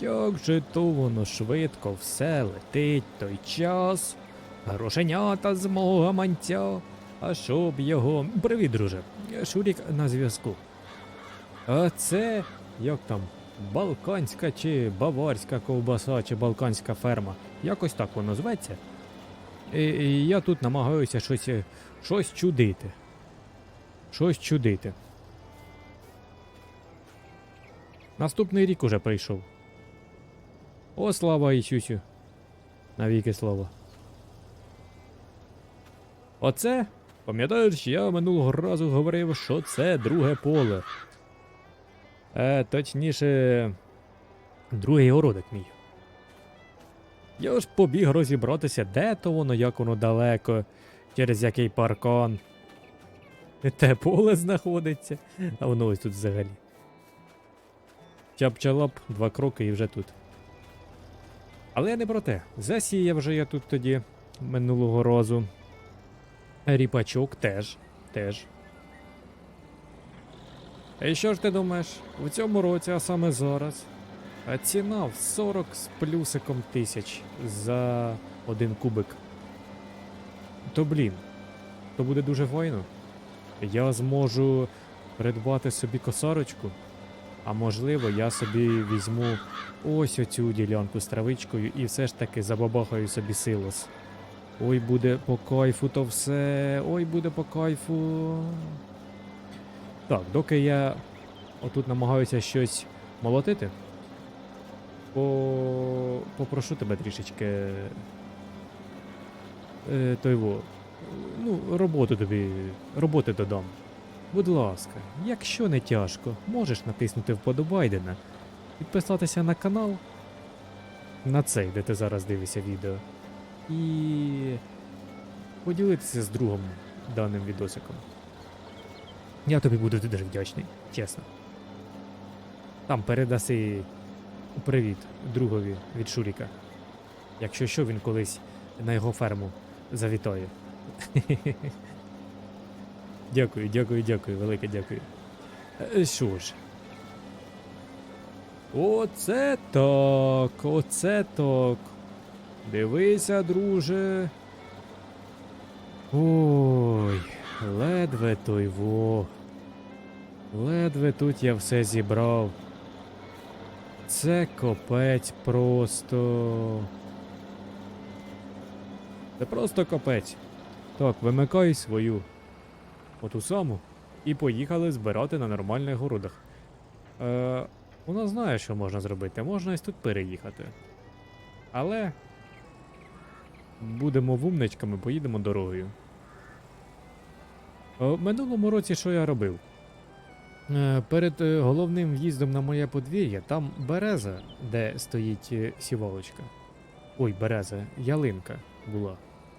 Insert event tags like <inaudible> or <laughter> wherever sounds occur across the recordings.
Як же то воно швидко все летить той час. Грошенята з мого гаманця. А щоб його. Привіт, друже. Шурік на зв'язку. А це як там? Балканська чи баварська ковбаса, чи балканська ферма. Якось так воно зветься. І, і я тут намагаюся щось, щось чудити. Щось чудити. Наступний рік уже прийшов. О, слава Ісусю. Навіки слава. Оце, пам'ятаєш, я минулого разу говорив, що це друге поле. Е, точніше, другий городик мій. Я ж побіг розібратися, де то воно, як воно далеко, через який паркан. Те поле знаходиться, а воно ось тут взагалі. Чап-чалап, два кроки і вже тут. Але не про те. Засіяв вже я тут тоді минулого разу. Ріпачок теж. Теж. І що ж ти думаєш? В цьому році, а саме зараз, ціна в 40 з плюсиком тисяч за один кубик. То блін, то буде дуже файно. Я зможу придбати собі косарочку, а можливо, я собі візьму ось оцю ділянку з травичкою і все ж таки забабахаю собі силос. Ой, буде по кайфу то все. Ой, буде по кайфу. Так, доки я отут намагаюся щось молотити, по... попрошу тебе трішечки. Е, той во. Ну, роботу тобі. Роботи додам. Будь ласка, якщо не тяжко, можеш натиснути вподобайдена, підписатися на канал, на цей, де ти зараз дивишся відео, і поділитися з другом даним відосиком. Я тобі буду дуже вдячний, чесно. Там передаси привіт другові від Шуріка. Якщо що, він колись на його ферму завітає. <laughs> Дякую, дякую, дякую, велике дякую. Е, Що ж. Оце так, оце так. Дивися, друже. Ой, ледве той во. Ледве тут я все зібрав. Це копець просто. Це просто копець. Так, вимикай свою оту саму і поїхали збирати на нормальних городах. Е, вона знає, що можна зробити. Можна ось тут переїхати. Але будемо вумничками, поїдемо дорогою. Е, минулому році що я робив? Е, Перед е, головним в'їздом на моє подвір'я там береза, де стоїть е, сівалочка. Ой, береза, ялинка була.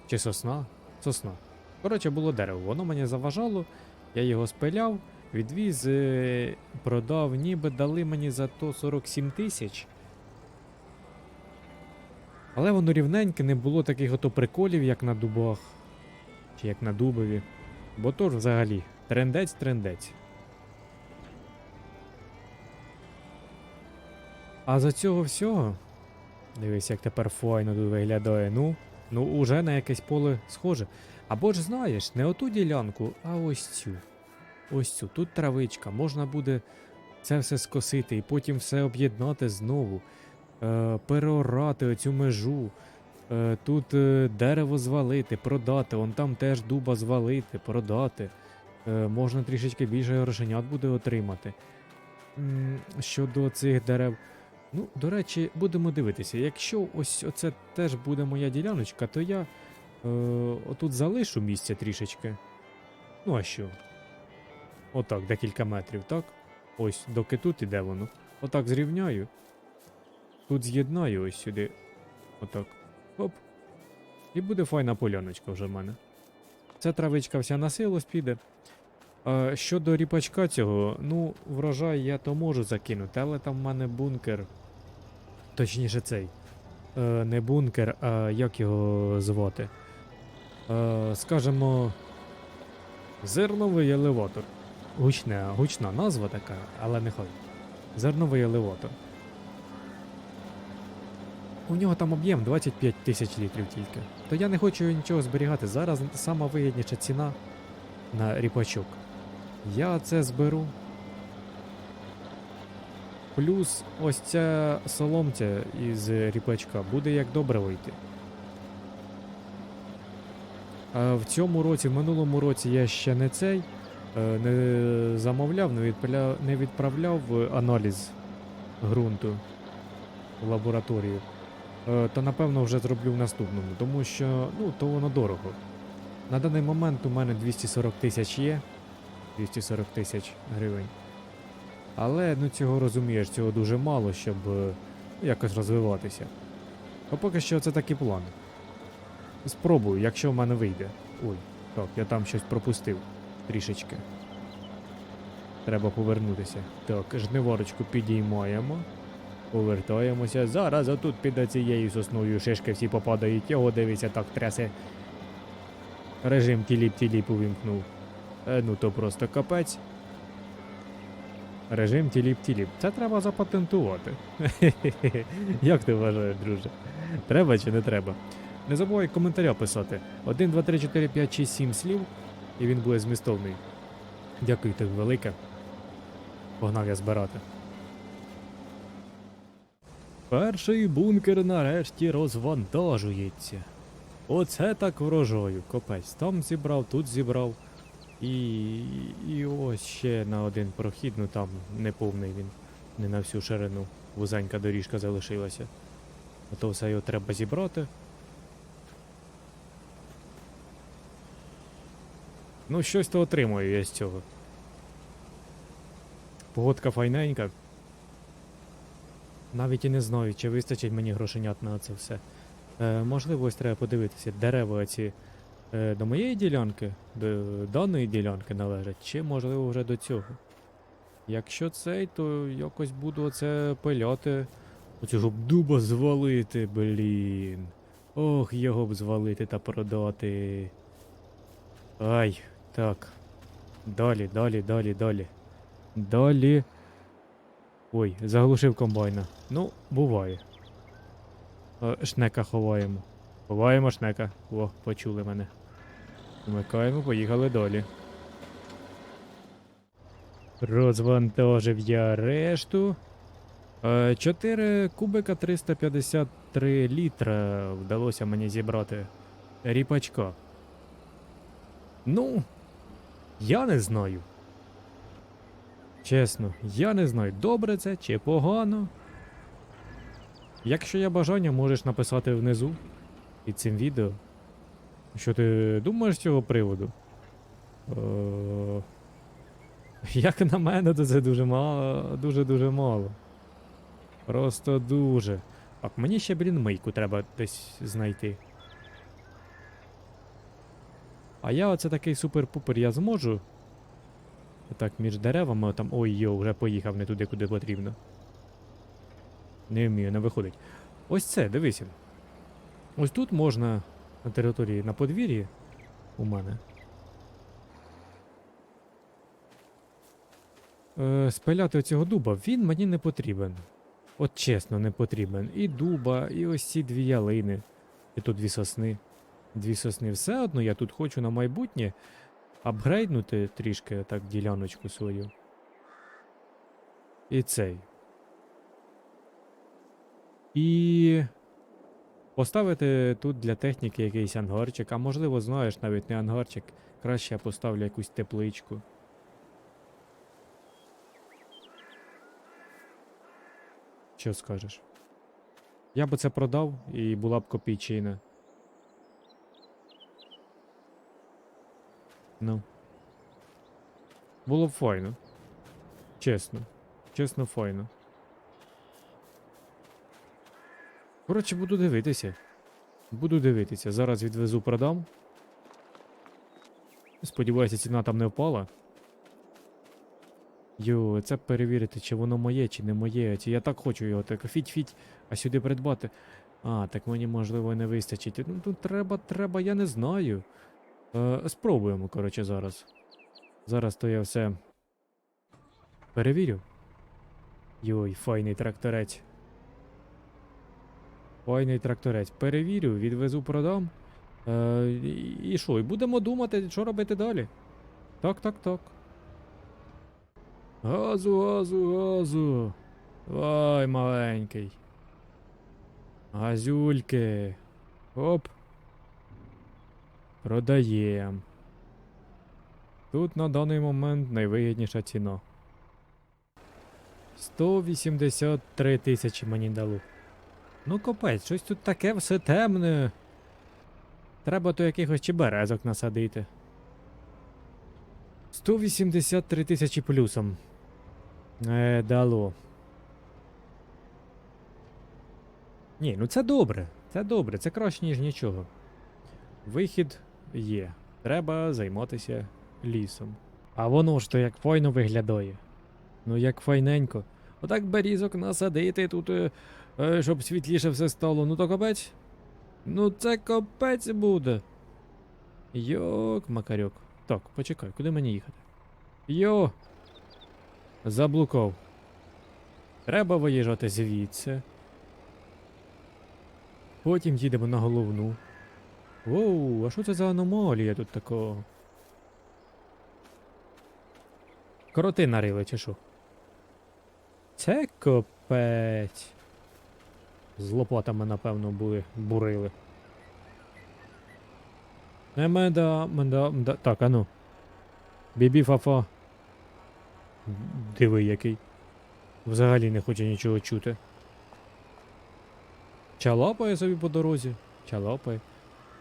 Чи сосна? Сосна. Коротше, було дерево, воно мені заважало, я його спиляв, відвіз, е, продав, ніби дали мені за то 47 тисяч. Але воно рівненьке, не було таких ото приколів, як на дубах, чи як на дубові. Бо то ж взагалі трендець-трендець. А за цього всього. Дивись, як тепер файно тут виглядає. Ну, ну уже на якесь поле схоже. Або ж знаєш, не оту ділянку, а ось цю. Ось цю. Тут травичка, можна буде це все скосити і потім все об'єднати знову. Е, переорати оцю межу. Е, тут е, дерево звалити, продати, он там теж дуба звалити, продати. Е, можна трішечки більше грошенят буде отримати. Щодо цих дерев. Ну, до речі, будемо дивитися. Якщо ось оце теж буде моя діляночка, то я е, отут залишу місця трішечки. Ну а що? Отак, декілька метрів, так? Ось, доки тут іде воно. Отак зрівняю. Тут з'єднаю ось сюди. Отак. Оп. І буде файна поляночка вже в мене. Ця травичка вся на силос піде. А, щодо ріпачка цього, ну, врожай я то можу закинути, але там в мене бункер. Точніше цей. Е, не бункер, а як його звати? Е, скажемо. Зерновий елеватор. Гучна, гучна назва така, але нехай. Зерновий елеватор. у нього там об'єм 25 тисяч літрів тільки. То я не хочу нічого зберігати. Зараз сама вигідніша ціна на ріпачок. Я це зберу. Плюс ось ця соломця із ріпачка буде як добре вийти. А в цьому році, в минулому році я ще не цей е, не замовляв, не відправляв, аналіз ґрунту в лабораторію. Е, То напевно вже зроблю в наступному, тому що ну, то воно дорого. На даний момент у мене 240 тисяч є. 240 тисяч гривень. Але ну цього розумієш, цього дуже мало, щоб е, якось розвиватися. А поки що це такий план. Спробую, якщо в мене вийде. Ой, так, я там щось пропустив трішечки. Треба повернутися. Так, жниворочку підіймаємо. Повертаємося. Зараз отут під цією сосною шишки всі попадають. Його дивиться так трясе. Режим тіліп-тіліп увімкнув. Е, ну то просто капець. Режим тіліп-тіліп. Це треба запатентувати. <laughs> Як ти вважаєш, друже? Треба чи не треба? Не забувай коментаря писати. 1, 2, 3, 4, 5, 6, 7 слів, і він буде змістовний. Дякую тобі велике. Погнав я збирати. Перший бункер нарешті розвантажується. Оце так врожою, копець. Там зібрав, тут зібрав. І, і ось ще на один прохід, ну там неповний він, не на всю ширину. Вузенька доріжка залишилася. А то все його треба зібрати. Ну, щось то отримую я з цього. Погодка файненька. Навіть і не знаю, чи вистачить мені грошенят на це все. Е, можливо, ось треба подивитися, дерева ці е, до моєї ділянки, до даної ділянки належать, чи можливо вже до цього. Якщо цей, то якось буду оце пиляти. Оцього б дуба звалити, блін. Ох, його б звалити та продати. Ай, так. Далі, далі, далі, далі. Далі. Ой, заглушив комбайна. Ну, буває. Е, Шнека ховаємо. Ховаємо шнека. О, почули мене. Вмикаємо, поїхали далі. Розвантажив я решту. 4 кубика 353 літра вдалося мені зібрати ріпачка. Ну, я не знаю. Чесно, я не знаю, добре це чи погано. Якщо є бажання, можеш написати внизу під цим відео. Що ти думаєш з цього приводу? Е, Як на мене, то це дуже мало, дуже-дуже мало. Просто дуже. Так, мені ще, блін, мийку треба десь знайти. А я оце такий супер-пупер, я зможу. Так, між деревами там. Ой, йо, вже поїхав не туди, куди потрібно. Не вмію, не виходить. Ось це, дивися. Ось тут можна на території на подвір'ї у мене. Е, спиляти оцього дуба, він мені не потрібен. От чесно, не потрібен. І дуба, і ось ці дві ялини. І тут дві сосни. Дві сосни. Все одно я тут хочу на майбутнє апгрейднути трішки так діляночку свою. І цей. І поставити тут для техніки якийсь ангарчик, а можливо, знаєш, навіть не ангарчик. Краще я поставлю якусь тепличку. Що скажеш? Я би це продав і була б копійчина. Ну. Було б файно. Чесно. Чесно, файно. Коротше, буду дивитися. Буду дивитися. Зараз відвезу продам. Сподіваюся, ціна там не впала. Йо, це перевірити, чи воно моє, чи не моє. Чи я так хочу його, так фіть-фіть, а сюди придбати. А, так мені можливо не вистачить. Ну тут треба, треба, я не знаю. Е, спробуємо, коротше, зараз. Зараз то я все перевірю. Йой, файний тракторець. Файний тракторець. Перевірю, відвезу, продам. Е, і- що? І будемо думати, що робити далі. Так, так, так. Газу, газу, газу. Ой, маленький. Газюльки. Оп. Продаєм. Тут на даний момент найвигідніша ціна. 183 тисячі мені дало. Ну копець, щось тут таке все темне. Треба то якихось чеберезок насадити. 183 тисячі плюсом. Е, дало. Ні, ну це добре. Це добре, це краще, ніж нічого. Вихід є. Треба займатися лісом. А воно ж то як файно виглядає. Ну як файненько. Отак берізок насадити тут, е, е, щоб світліше все стало. Ну то капець. Ну це капець буде. Йок, макарьок. Так, почекай, куди мені їхати? Йо. Заблукав. Треба виїжджати звідси. Потім їдемо на головну. Воу, а що це за аномалія тут такого? Кроти нарили, чи що? Це капець. З лопатами, напевно, були, бурили. Не менда, менда, менда. Так, ану. Бібі фафа. Диви який. Взагалі не хоче нічого чути. Чалапає собі по дорозі. Чалапає.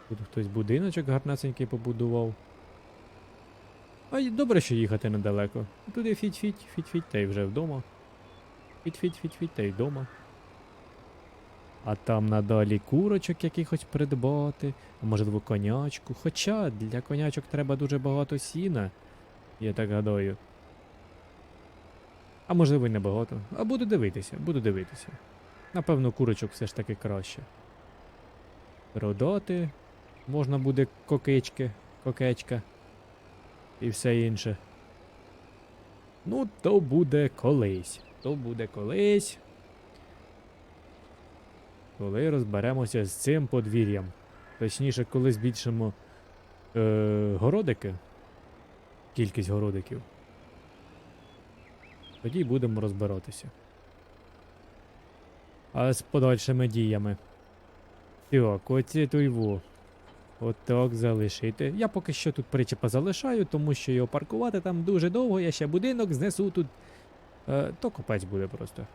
Тут хтось будиночок гарнесенький побудував. А добре, що їхати недалеко. Туди фіть-фіть, фіть-фіть, та й вже вдома. Фіть-фіть-фіть-фіть, та й вдома. А там надалі курочок якихось придбати, а можливо конячку. Хоча для конячок треба дуже багато сіна, я так гадаю. А можливо й небагато. А буду дивитися, буду дивитися. Напевно, курочок все ж таки краще. Продати. Можна буде кокички, кокечка і все інше. Ну, то буде колись. То буде колись. Коли розберемося з цим подвір'ям. Точніше, коли збільшимо е, городики. Кількість городиків. Тоді будемо розбиратися. А з подальшими діями. Так, оці Отак залишити. Я поки що тут причепа залишаю, тому що його паркувати там дуже довго, я ще будинок знесу тут. Е, то копець буде просто.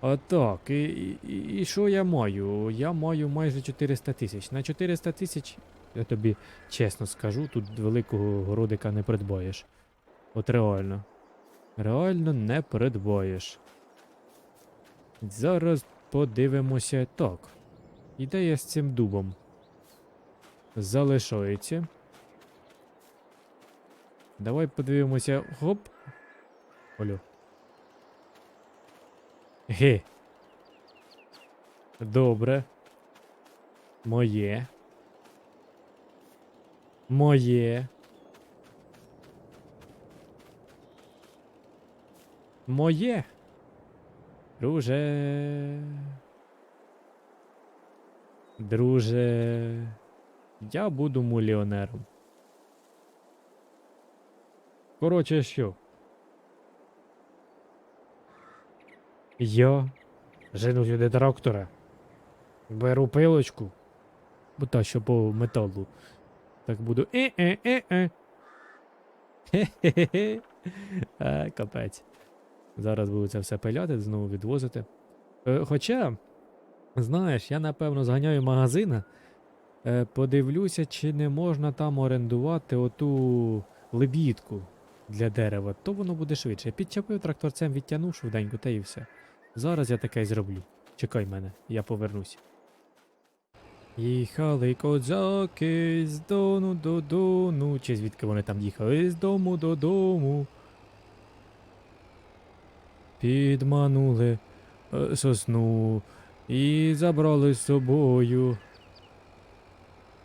Отак, і, і- і що я маю? Я маю майже 400 тисяч. На 400 тисяч, я тобі чесно скажу, тут великого городика не придбаєш. От реально. Реально не придбаєш. Зараз подивимося так. Ідея з цим дубом. Залишається. Давай подивимося. Хоп. Олю. Ге. Добре. Моє. Моє. Моє. Друже. Друже. Я буду мільйонером. Коротше, що? Я жену сюди трактора. Беру пилочку. Бо та що по металу. Так буду. Е-е-е-е. Хе-хе-хе. Капець. Зараз буду це все пиляти, знову відвозити. Е, хоча, знаєш, я напевно зганяю магазина. Е, подивлюся, чи не можна там орендувати оту лебідку для дерева, то воно буде швидше. Підчепив тракторцем, відтягнув швиденько, та і все. Зараз я таке зроблю. Чекай мене, я повернусь. Їхали козаки з дону до дону. Чи звідки вони там їхали? З дому додому. Підманули е, сосну і забрали з собою.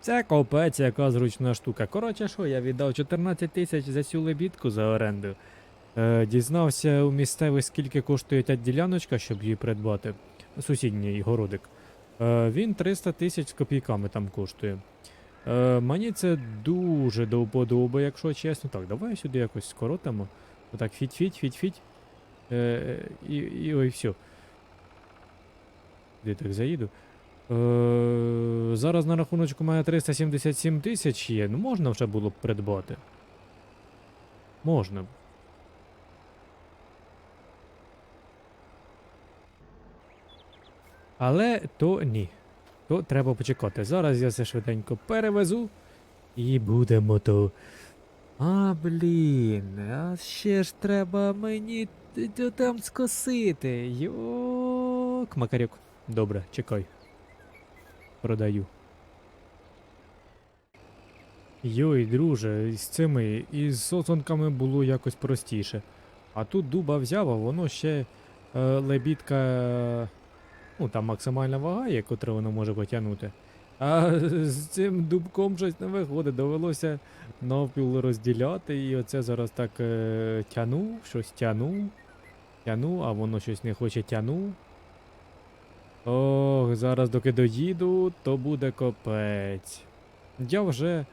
Це копець, яка зручна штука. Коротше, що, я віддав 14 тисяч за цю лебідку за оренду. Е, дізнався у місцевих, скільки коштує та діляночка, щоб її придбати. Сусідній городик. Е, він 300 тисяч з копійками там коштує. Е, мені це дуже до вподоби, якщо чесно. Так, давай сюди якось скоротимо. Отак, фіть-фіть, фіть-фіть. Е, і, і ой, все. Де так заїду? Е, зараз на рахуночку має 377 тисяч є. Ну можна вже було б придбати. Можна б. Але то ні. То треба почекати. Зараз я це швиденько перевезу і будемо то. А, блін, а ще ж треба мені там скосити. Йок, Макарюк. Добре, чекай. Продаю. Йой, друже, з цими із сосунками було якось простіше. А тут дуба взяв, а воно ще е, лебідка. Ну, там максимальна вага є, котру воно може потягнути. А з цим дубком щось не виходить. Довелося навпіл розділяти. І оце зараз так е, тянув, щось тянув. Тянув, а воно щось не хоче тянув. Ох, зараз доки доїду, то буде копець. Я вже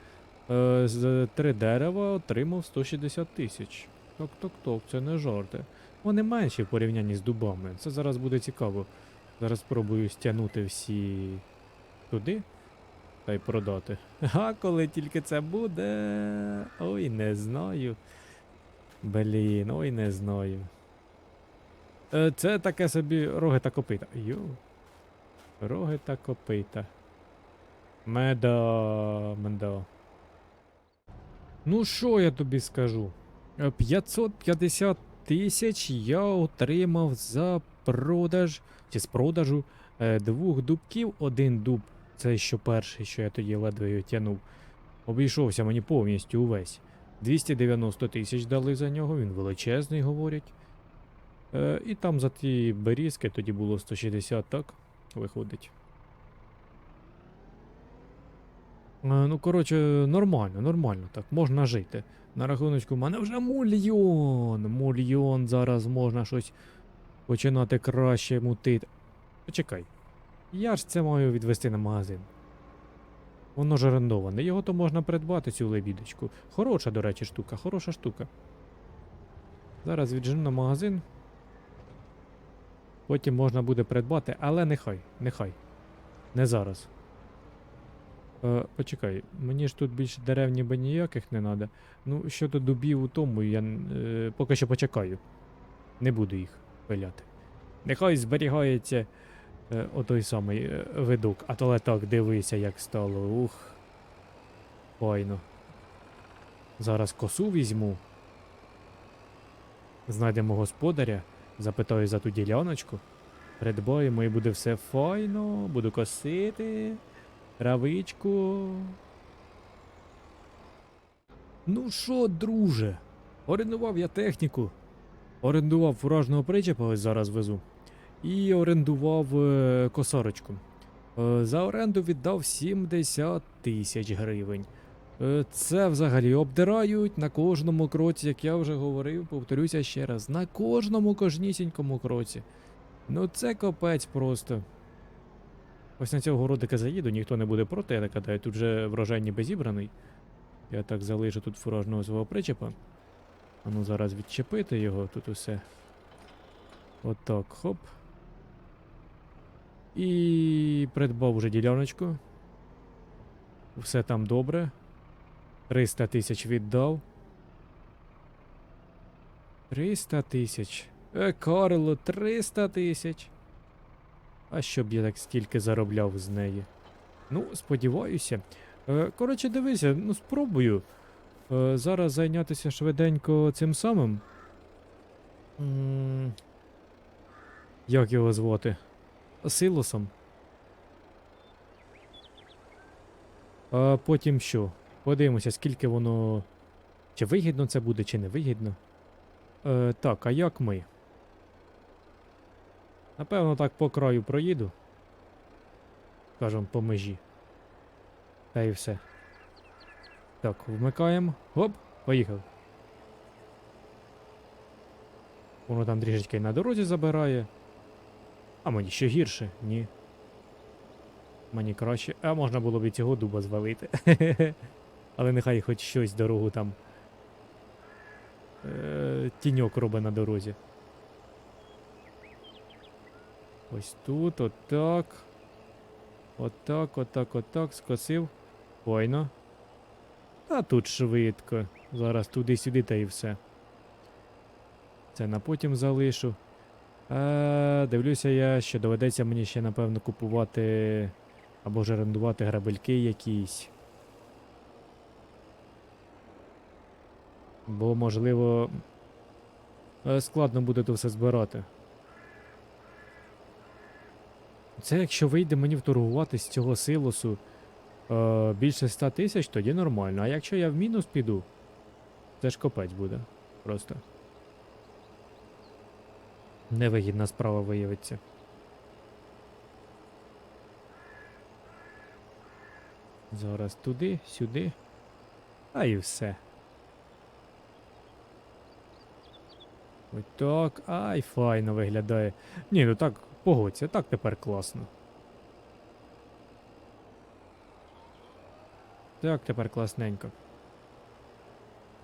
е, з три дерева отримав 160 тисяч. Ток-ток-ток, це не жарти. Вони менші в порівнянні з дубами. Це зараз буде цікаво. Зараз спробую стягнути всі туди та й продати. А коли тільки це буде. Ой, не знаю. Блін, ой, не знаю. Е, Це таке собі роги та копита. Йо. Роги та копита. Меда. Меда. Ну що я тобі скажу? Е, 550 тисяч я отримав за продаж чи з продажу е, двох дубків. Один дуб, це що перший, що я тоді ледве тянув. Обійшовся мені повністю увесь. 290 тисяч дали за нього, він величезний, говорять. Е, і там за ті берізки тоді було 160, так? Виходить. Е, ну, коротше, нормально, нормально, так, можна жити. На рахуночку в мене вже мільйон. Мільйон зараз можна щось починати краще мутити. Почекай. Я ж це маю відвести на магазин. Воно ж орендоване. Його то можна придбати, цю лебідочку. Хороша, до речі, штука, хороша штука. Зараз віджену на магазин. Потім можна буде придбати, але нехай, нехай. Не зараз. Е, почекай, мені ж тут більше дерев ніби ніяких не треба. Ну, щодо дубів у тому, я е, поки що почекаю. Не буду їх пиляти. Нехай зберігається е, отой самий е, видок, а то так дивися, як стало. Ух. Файно. Зараз косу візьму. Знайдемо господаря, запитаю за ту діляночку. Придбаємо і буде все файно, буду косити. Травичку. Ну що, друже? Орендував я техніку. Орендував фуражного причепа, ось зараз везу. І орендував е, косарочку. Е, за оренду віддав 70 тисяч гривень. Е, це взагалі обдирають на кожному кроці, як я вже говорив, повторюся ще раз, на кожному кожнісінькому кроці. Ну це копець просто. Ось на цього городика заїду, ніхто не буде проти, я так гадаю, тут вже врожай ніби зібраний. Я так залишу тут фуражного свого причепа. А ну зараз відчепити його тут усе. Отак, хоп. І придбав уже діляночку. Все там добре. 300 тисяч віддав. 300 тисяч. Е, Карло, 300 тисяч. А щоб я так стільки заробляв з неї. Ну, сподіваюся. Е, коротше, дивися, ну спробую. Е, зараз зайнятися швиденько цим самим. М, Як його звати? Силосом. А потім що? Подивимося, скільки воно. Чи вигідно це буде, чи не вигідно. Е, так, а як ми? Напевно, так по краю проїду. Скажем, по межі. Та і все. Так, вмикаємо. Гоп, поїхав. Воно там трішечки на дорозі забирає. А мені ще гірше, ні. Мені краще. А можна було б і цього дуба звалити. <laughs> Але нехай хоч щось дорогу там. Е, тіньок робить на дорозі. Ось тут, отак. Отак, отак, отак. Скосив. Файно. Та тут швидко. Зараз туди-сюди та і все. Це на потім залишу. А, дивлюся я, що доведеться мені ще, напевно, купувати або ж орендувати грабельки якісь. Бо, можливо, е, складно буде то все збирати. Це якщо вийде мені вторгувати з цього силосу е, більше 100 тисяч, тоді нормально. А якщо я в мінус піду, це ж копець буде. Просто. Невигідна справа виявиться. Зараз туди, сюди. А і все. Ось так. Ай, файно виглядає. Ні, ну так, погодься, так тепер класно. Так, тепер класненько.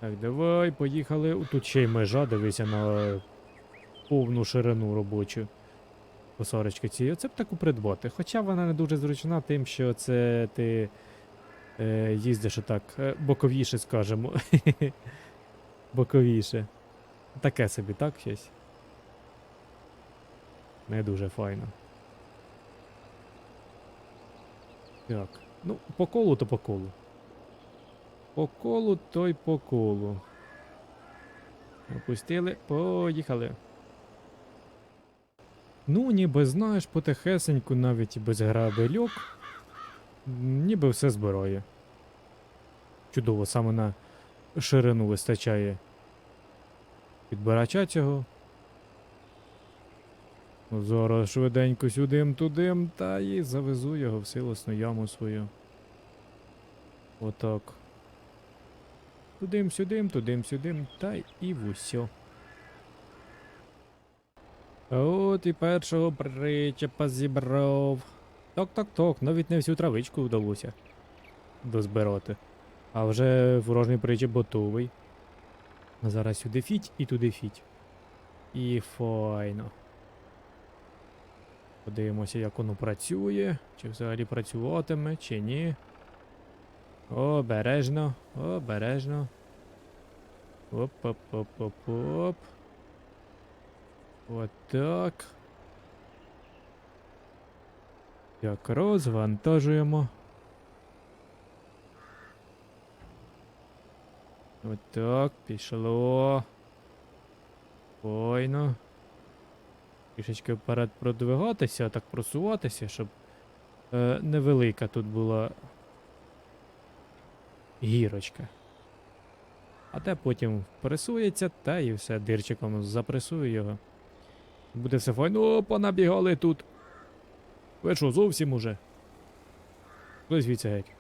Так, давай, поїхали. Тут ще й межа, дивися на повну ширину робочу. Косарочки цієї. Оце б таку придбати. Хоча вона не дуже зручна тим, що це ти е, їздиш отак е, боковіше, скажемо. <laughs> боковіше. Таке собі, так, щось? Не дуже файно. Так. Ну, по колу то по колу. По колу, то й по колу. Опустили, поїхали. Ну, ніби знаєш, потихесеньку, навіть без грабельок. Ніби все збирає. Чудово, саме на ширину вистачає підбирача цього. Зараз швиденько сюдим тудим та і завезу його в силосну яму свою. Отак. Тудим сюдим, тудим сюдим, та і в усьо. От і першого причепа зібрав. Ток-ток-ток, навіть не всю травичку вдалося дозбирати. А вже ворожний причеп готовий. Зараз сюди фіть і туди фіть. І файно. Подивимося, як воно працює. Чи взагалі працюватиме, чи ні. Обережно, обережно. Оп-оп-оп-оп-оп. Отак. Як розвантажуємо. Отак, пішло. Файно. Трішечки вперед продвигатися, так просуватися, щоб е, невелика тут була гірочка. А те потім пресується, та і все, дирчиком запресую його. Буде все файно. О, понабігали тут. Ви що, зовсім уже? Хтось звідси геть.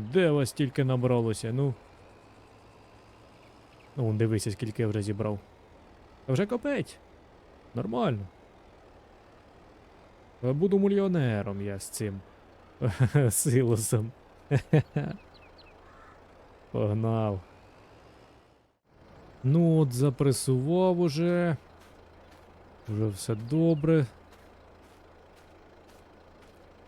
Де вас тільки набралося, ну? Ну, дивися, скільки я вже зібрав. Та вже копець. Нормально. Буду мільйонером я з цим. <laughs> Силосом. <laughs> Погнав. Ну от запресував уже. Уже все добре.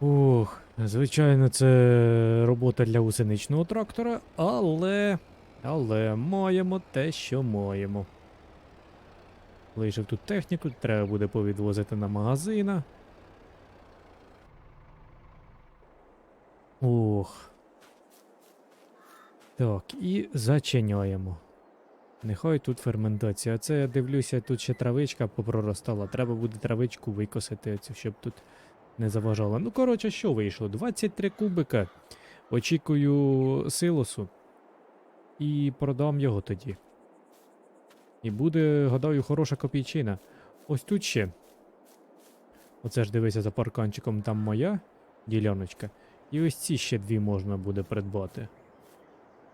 Ух, звичайно, це робота для гусеничного трактора, але. Але маємо те, що маємо. Лишив тут техніку, треба буде повідвозити на магазина. Ох. Так, і зачиняємо. Нехай тут ферментація. А це я дивлюся, тут ще травичка попроростала. Треба буде травичку викосити, щоб тут не заважало. Ну, коротше, що вийшло? 23 кубика. Очікую силосу. І продам його тоді. І буде, гадаю, хороша копійчина. Ось тут ще. Оце ж дивися за парканчиком, там моя діляночка. І ось ці ще дві можна буде придбати.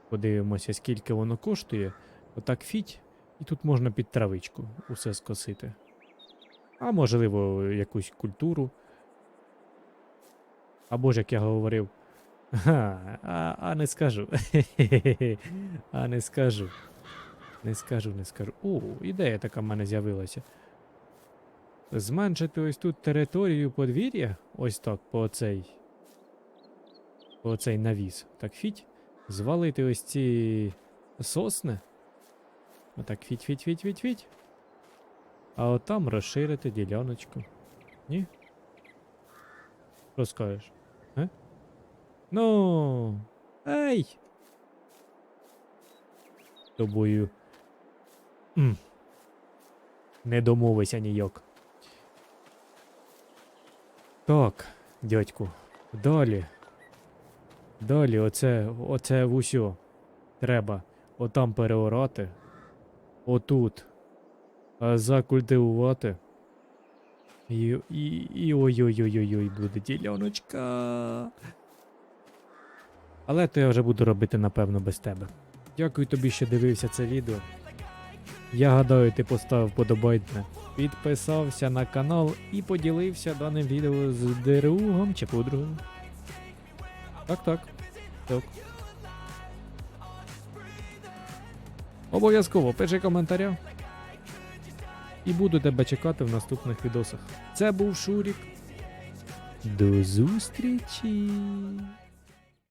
Подивимося, скільки воно коштує. Отак фіть, і тут можна під травичку усе скосити. А можливо, якусь культуру. Або ж, як я говорив. Ага, а, а не скажу. <laughs> а не скажу. Не скажу, не скажу. О, ідея така в мене з'явилася. Зменшити ось тут територію подвір'я. Ось так, по цей. По цей навіс. Так фіть. Звалити ось ці сосни. Отак фіть, фіть, фіть, фіть, фіть. А от там розширити діляночку. Ні? Що скажеш? Ну. Ей! Тобою. М. Не домовися ніяк. Так, дядьку. Далі. Далі, оце, оце в усьо. Треба отам переорати. Отут. Закультивувати. І, і, і ой-ой-ой-ой, буде діляночка. Але то я вже буду робити, напевно, без тебе. Дякую тобі, що дивився це відео. Я гадаю, ти поставив подобайне, підписався на канал і поділився даним відео з другом чи подругом. Так, так. Так. Обов'язково пиши коментаря. І буду тебе чекати в наступних відосах. Це був Шурік. До зустрічі!